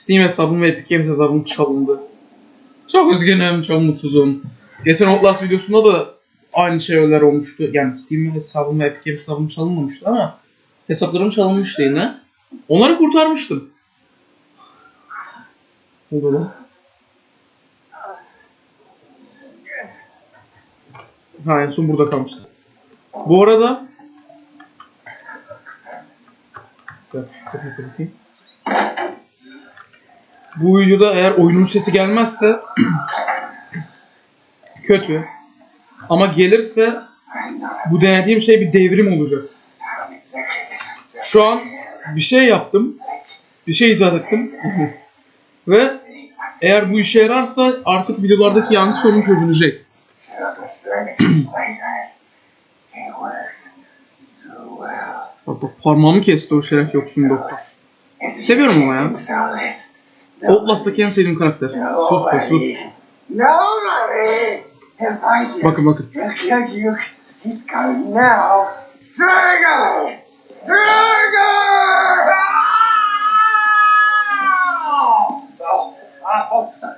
Steam hesabım ve Epic Games hesabım çalındı. Çok üzgünüm, çok mutsuzum. Geçen Outlast videosunda da aynı şeyler olmuştu. Yani Steam hesabım ve Epic Games hesabım çalınmamıştı ama hesaplarım çalınmıştı yine. Onları kurtarmıştım. Ne oldu lan? Ha en son burada kalmıştı. Bu arada dakika, şu kapıyı kapatayım. Bu videoda eğer oyunun sesi gelmezse kötü. Ama gelirse bu denediğim şey bir devrim olacak. Şu an bir şey yaptım. Bir şey icat ettim. Ve eğer bu işe yararsa artık videolardaki yankı sorunu çözülecek. Bak bak parmağımı kesti o şeref yoksun doktor. Seviyorum ama ya. Outlast'taki en sevdiğim karakter. Sus be sus. Find you. Bakın bakın. He's coming now.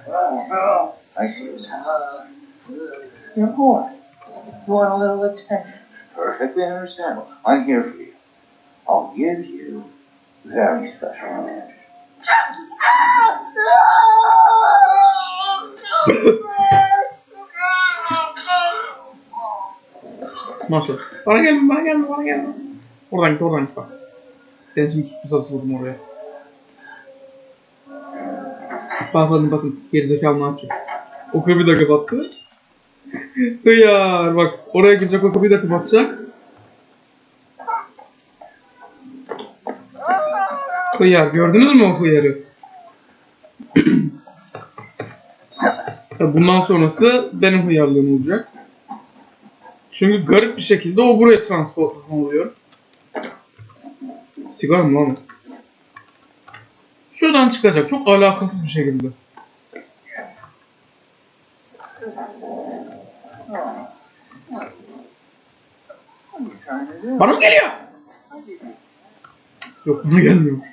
Oh, oh. I see what's happening. You're bored. You want a little attention. Perfectly understandable. I'm here for you. I'll give you very special attention. Nasıl? Bana gelme, bana gelme, bana gelme. Oradan git, oradan git bak. Senin için sürpriz hazırladım oraya. Bak bakın bakın, gerizekalı ne yapacak? O kapıyı da kapattı. Hıyar, bak oraya girecek o kapıyı da kapatacak. Hıyar, gördünüz mü o hıyarı? Ya Bundan sonrası benim hıyarlığım olacak. Çünkü garip bir şekilde o buraya transport oluyor. Sigara mı lan? Şuradan çıkacak. Çok alakasız bir şekilde. Bana mı geliyor? Yok bana gelmiyor.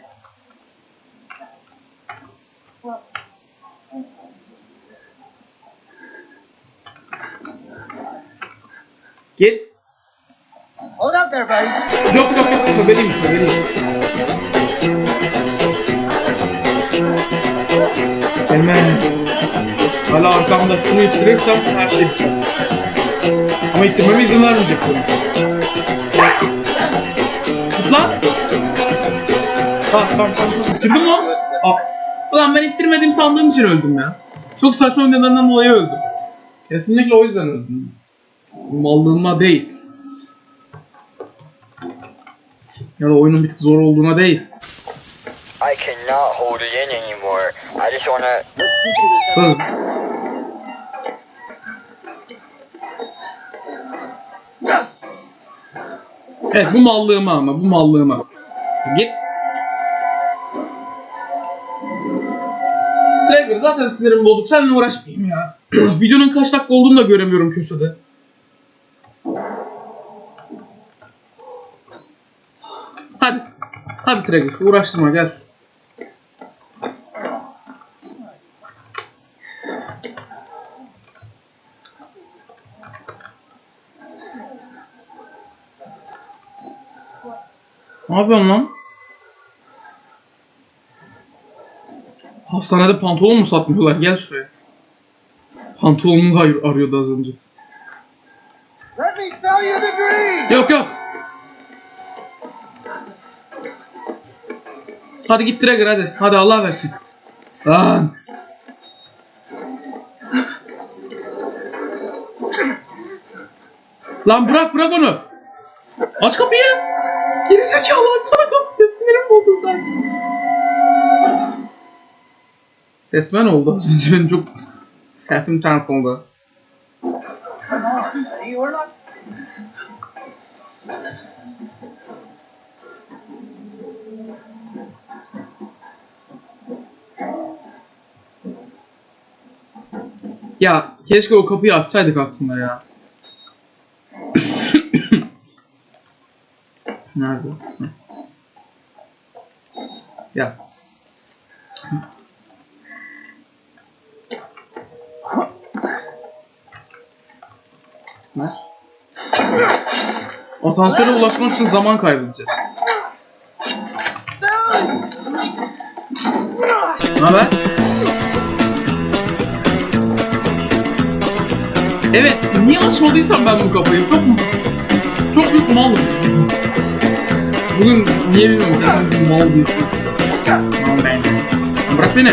Git. Hold up there, buddy. Yok yok yok. Söyleyeyim söyleyeyim. Gelme. Hala arkamda şunu ittirirsem her şey biter. Ama ittirmeme izin vermeyecek bunu. Tut lan. Tamam tamam tamam. İttirdim lan. Aa. Ulan ben ittirmedim sandığım için öldüm ya. Çok saçma bir nedenden dolayı öldüm. Kesinlikle o yüzden öldüm. Mallığıma değil. Ya da oyunun bir tık zor olduğuna değil. I cannot hold it in anymore. I just wanna. Kız. Evet bu mallığıma ama bu mallığıma. Git. Trigger zaten sinirim bozuk. Seninle uğraşmayayım ya. Videonun kaç dakika olduğunu da göremiyorum köşede. Hadi. Hadi Trigger uğraştırma gel. Ne yapıyorsun lan? Hastanede pantolon mu satmıyorlar? Gel şuraya. Pantolonunu da ar- arıyordu az önce. Yok yok. Hadi git Trigger hadi. Hadi Allah versin. Lan. Lan bırak bırak onu. Aç kapıyı. Geri zekalı açsana kapıyı. Sinirim bozuldu zaten. Sesmen oldu az önce benim çok sesim çarpıldı. Ya keşke o kapıyı açsaydık aslında ya. Nerede? ya. Ne? Asansöre ulaşmak için zaman kaybedeceğiz. Ne haber? Evet, niye açmadıysam ben bu kapıyı? Çok çok büyük malım. Bugün niye bilmiyorum kendimi bir mal değilsin. Mal. Bırak beni.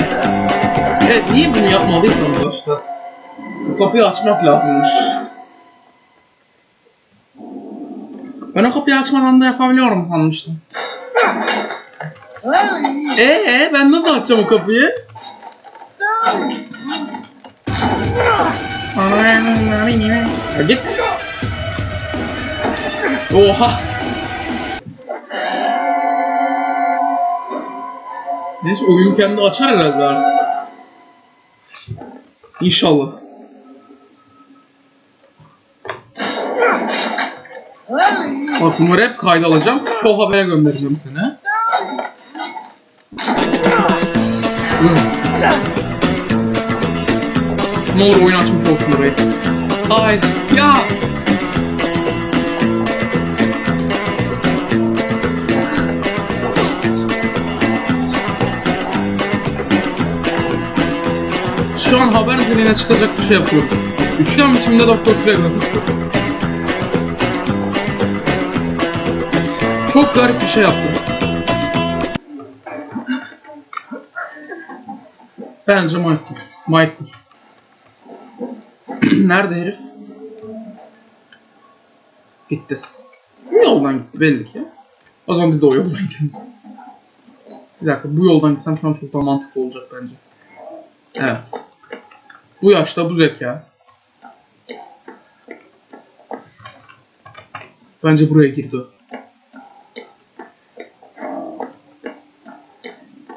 Evet, niye bunu yapmadıysam başta? Bu kapıyı açmak lazımmış. Ben o kapıyı açmadan da yapabiliyorum sanmıştım. Ee, ben nasıl açacağım o kapıyı? Ya git. Oha. Neyse oyun kendi açar herhalde artık. İnşallah. Bak bunları hep kayda alacağım. Şu habere göndereceğim seni. Ne olur oyun açmış olsun orayı. Ay ya. Şu an haber niteliğine çıkacak bir şey yapıyorum. Üçgen biçiminde Doktor Fragment. Çok garip bir şey yaptım. Bence Michael. Michael. Nerede herif? Gitti. Bu yoldan gitti belli ki. O zaman biz de o yoldan gidelim. Bir dakika bu yoldan gitsem şu an çok daha mantıklı olacak bence. Evet. Bu yaşta bu zeka. Bence buraya girdi.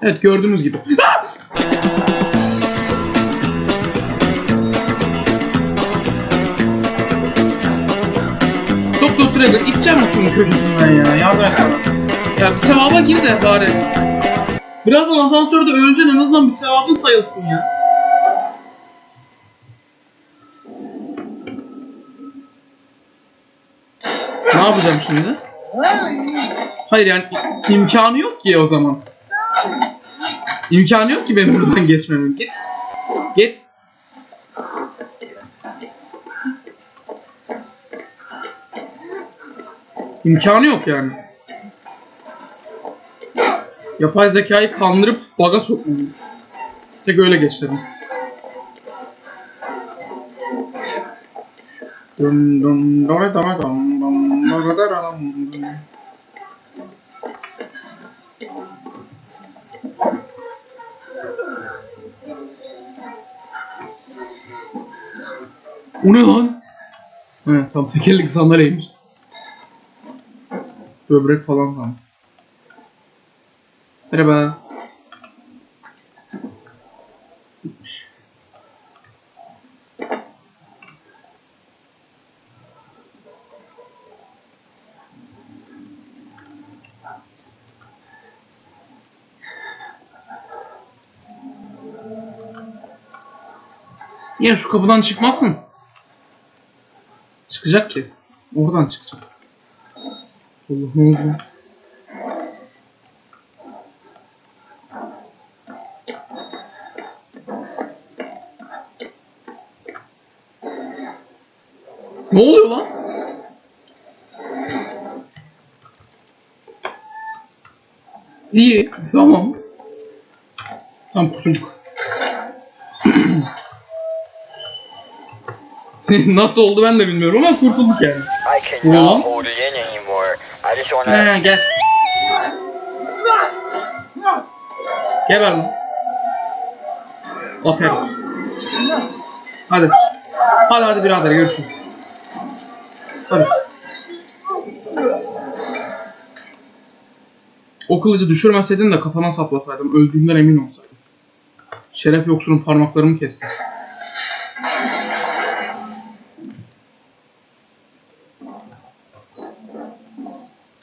Evet gördüğünüz gibi. Trevor iteceğim şunun köşesinden ya? Yardım et. Ya bir sevaba gir de bari. Birazdan asansörde öleceksin en azından bir sevabın sayılsın ya. Ne yapacağım şimdi? Hayır yani imkanı yok ki o zaman. İmkanı yok ki benim buradan geçmemin. Git. Git. İmkanı yok yani. Yapay zekayı kandırıp baga sokmam. Tek öyle geçerim. Dum dum dora dora dum dum dora dora dum dum. O ne lan? He, tam tekerlekli sandalyeymiş. Böbrek falan sandım. Merhaba. Gitmiş. Niye şu kapıdan çıkmasın? Çıkacak ki. Oradan çıkacak. Allah ne oldu? Ne oluyor lan? İyi, tamam. Tam kurtulduk. Nasıl oldu ben de bilmiyorum ama kurtulduk yani. I Ulan. cannot hold it in anymore. I just wanna. He gel. Geber lan. Aferin. Hadi. Hadi hadi birader görüşürüz. Hadi. O kılıcı düşürmeseydin de kafana saplasaydım. Öldüğümden emin olsaydım. Şeref yoksunun parmaklarımı kesti.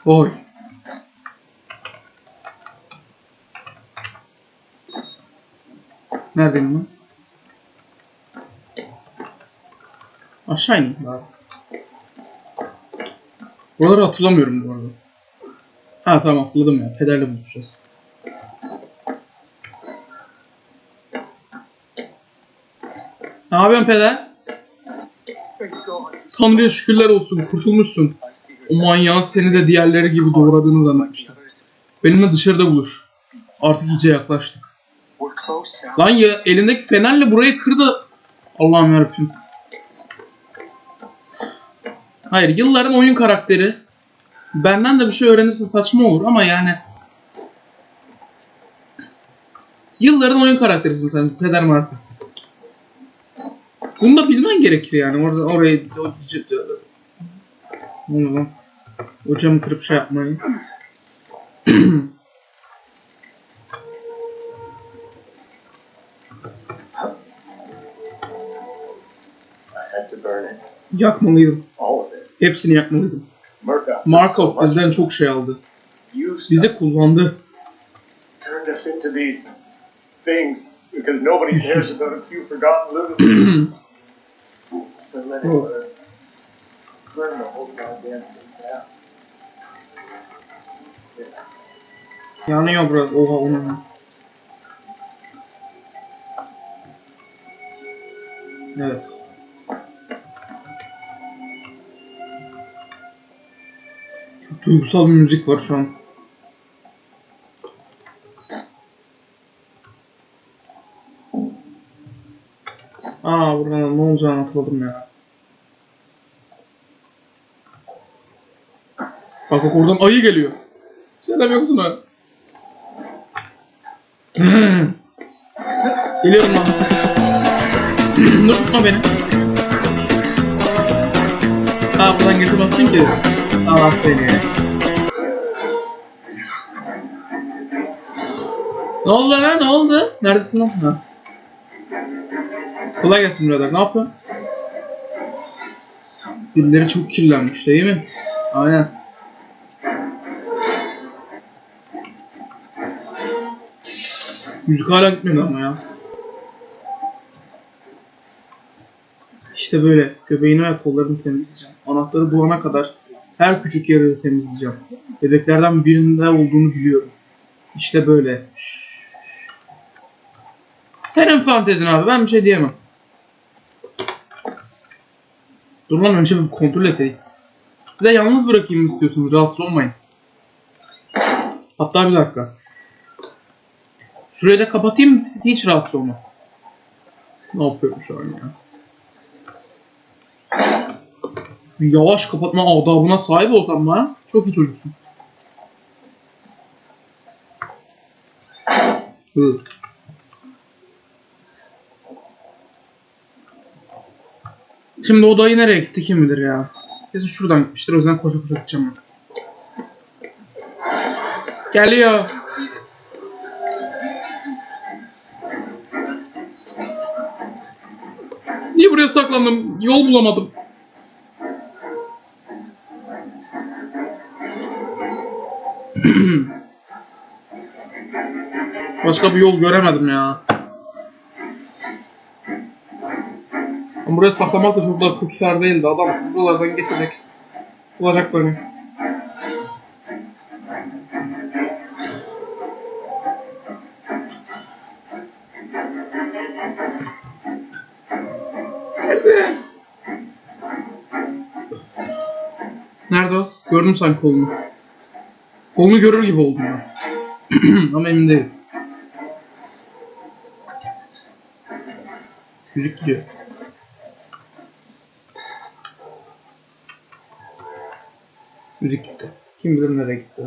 Oy. Neredeyim ben? Aşağı ineyim bari. Buraları hatırlamıyorum bu arada. Ha tamam hatırladım ya. Pederle buluşacağız. Ne yapıyorsun peder? Tanrı'ya şükürler olsun. Kurtulmuşsun. O manyağın seni de diğerleri gibi doğradığını zannetmiştim. Benimle dışarıda buluş. Artık iyice yaklaştık. Lan ya elindeki fenerle burayı kırdı. Allah'ım yarabbim. Hayır yılların oyun karakteri. Benden de bir şey öğrenirse saçma olur ama yani. Yılların oyun karakterisin sen Peder Martı. Bunu da bilmen gerekir yani. Orada orayı lan. O camı kırıp şey yapmayı. I had to burn it. Yakmalıydım. All of it. Hepsini yakmalıydım. Markov bizden çok şey aldı. Bizi kullandı. turned us into these things because nobody Yüzsüz. Yanıyor biraz. Oha onu. Evet. Çok duygusal bir müzik var şu an. Aa buradan ne olacağını hatırladım ya. Bak bak oradan ayı geliyor. Şeyler yoksun ha. Hmm. Geliyorum lan. Dur tutma beni. Aa buradan geçemezsin ki. Allah seni. Ne oldu lan ne oldu? Neredesin lan? Ha. Kolay gelsin birader. Ne yapıyorsun? Birileri çok kirlenmiş değil mi? Aynen. Müzik hala gitmedi ama ya. İşte böyle göbeğini ve kollarını temizleyeceğim. Anahtarı bulana kadar her küçük yeri temizleyeceğim. Bebeklerden birinde olduğunu biliyorum. İşte böyle. Senin fantezin abi ben bir şey diyemem. Dur lan önce bir kontrol edeyim. Size yalnız bırakayım istiyorsunuz? Rahatsız olmayın. Hatta bir dakika. Şurayı da kapatayım hiç rahatsız olma. Ne yapıyorum şu an ya? Bir yavaş kapatma adabına sahip olsam Miles çok iyi çocuksun. Hı. Şimdi o dayı nereye gitti kim bilir ya. Kesin şuradan gitmiştir o yüzden koşa koşa gideceğim ben. Geliyor. Niye buraya saklandım? Yol bulamadım. Başka bir yol göremedim ya. Ama buraya saklamak da çok da kâr değildi. Adam buralardan geçecek. Bulacak beni. Gördüm sanki kolunu. Kolunu görür gibi oldum ya. Ama emin değilim. Müzik gidiyor. Müzik gitti. Kim bilir nereye gitti.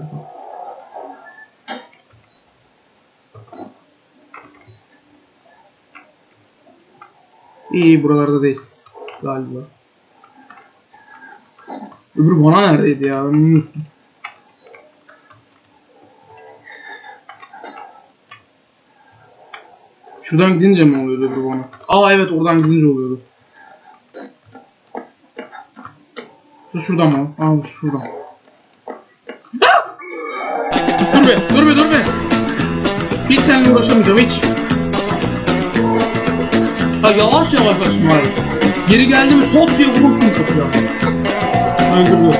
İyi buralarda değil. Galiba. Öbür vana neredeydi ya? Şuradan gidince mi oluyordu öbür vana? Aa evet oradan gidince oluyordu. Dur şuradan mı? Aa şuradan. Dur be, dur be, dur be. Hiç seninle uğraşamayacağım hiç. Ha yavaş yavaş açmalıyız. Geri geldi mi çok diye vurursun kapıya öldürülür.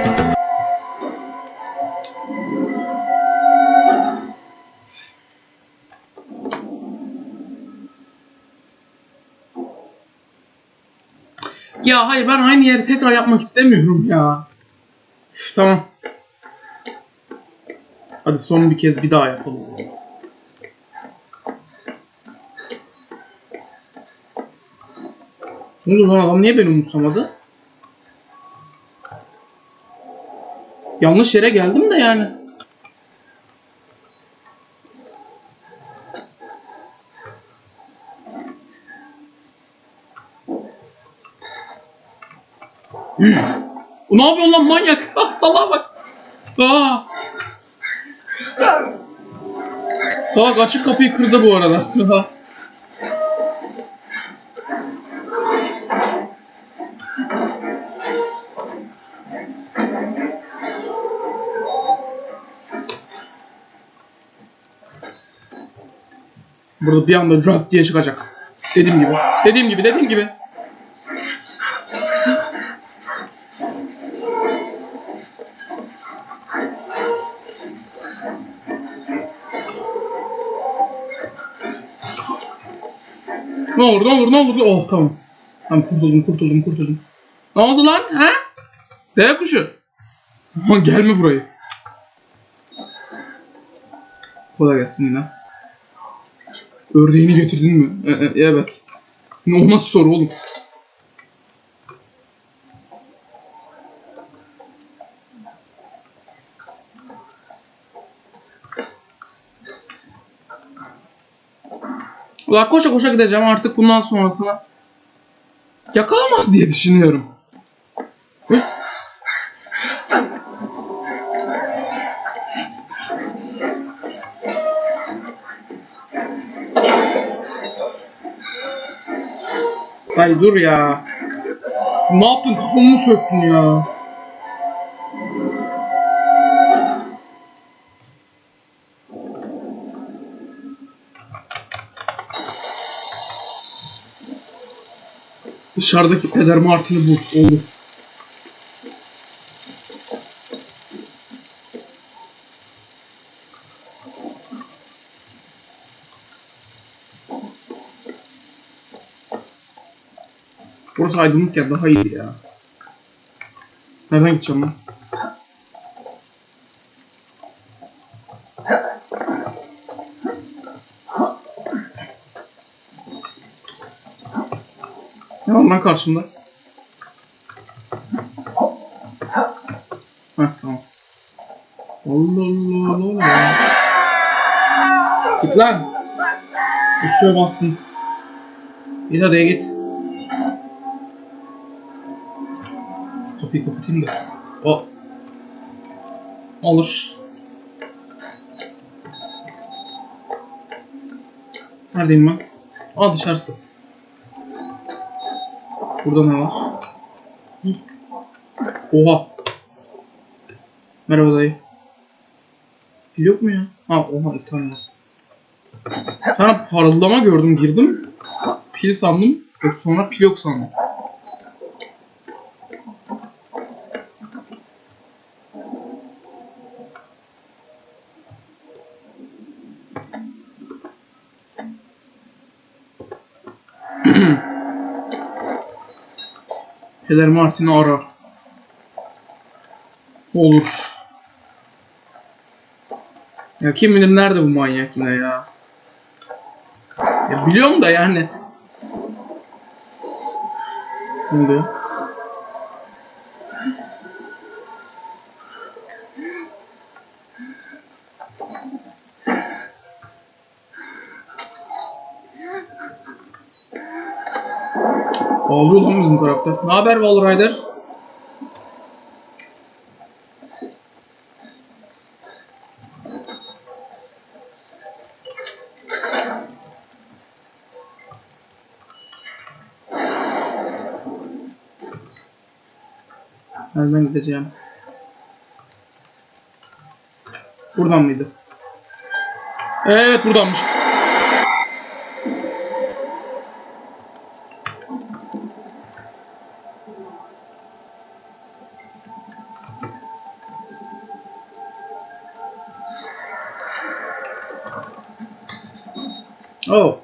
Ya hayır ben aynı yeri tekrar yapmak istemiyorum ya. Üf, tamam. Hadi son bir kez bir daha yapalım. Ne oldu lan adam niye beni umursamadı? Yanlış yere geldim de yani. Ne yapıyorsun lan manyak? Ah, Salağa bak. Aa. Salak açık kapıyı kırdı bu arada. Burada bir anda rap diye çıkacak. Dediğim gibi. Dediğim gibi, dediğim gibi. Ne olur, ne olur, ne olur. Oh tamam. Tamam kurtuldum, kurtuldum, kurtuldum. Ne oldu lan? Ha? Deve kuşu. Aman gelme burayı. Kolay gelsin yine. Ördeğini getirdin mi? E, e, evet. Ne o nasıl soru oğlum? Ulan koşa koşa gideceğim artık bundan sonrasına. Yakalamaz diye düşünüyorum. Ay dur ya. Ne yaptın? Kafamı mı söktün ya? Dışarıdaki Peder Martin'i bul. Olur. Burası aydınlıkken daha iyiydi ya. Nereden gideceğim lan? Ne var lan karşımda? Heh tamam. Allah Allah Allah Allah. Git lan. Üstüme bassın. Git hadi git. Kapıyı kapatayım da. O. Olur. Neredeyim ben? Aa dışarısı. Burada ne var? Oha. Merhaba dayı. Pil yok mu ya? Ha oha iki tane var. Bir parıldama gördüm girdim. Pil sandım. Sonra pil yok sandım. Peder Martin'i ara. Olur. Ya kim bilir nerede bu manyak yine ya. Ya biliyorum da yani. Ne oluyor? Ağlıyor lan bizim karakter. Ne haber Wall Rider? Nereden gideceğim? Buradan mıydı? Evet buradanmış. Oh.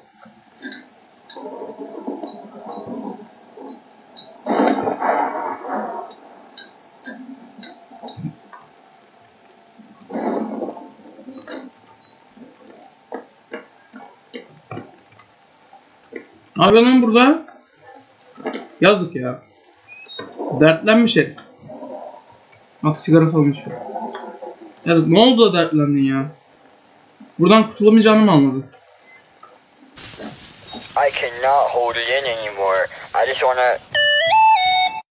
Abi lan burada. Yazık ya. Dertlenmiş herif. Bak sigara falan içiyor. Yazık ne oldu da dertlendin ya. Buradan kurtulamayacağını mı anladın? I cannot hold it in anymore. I just wanna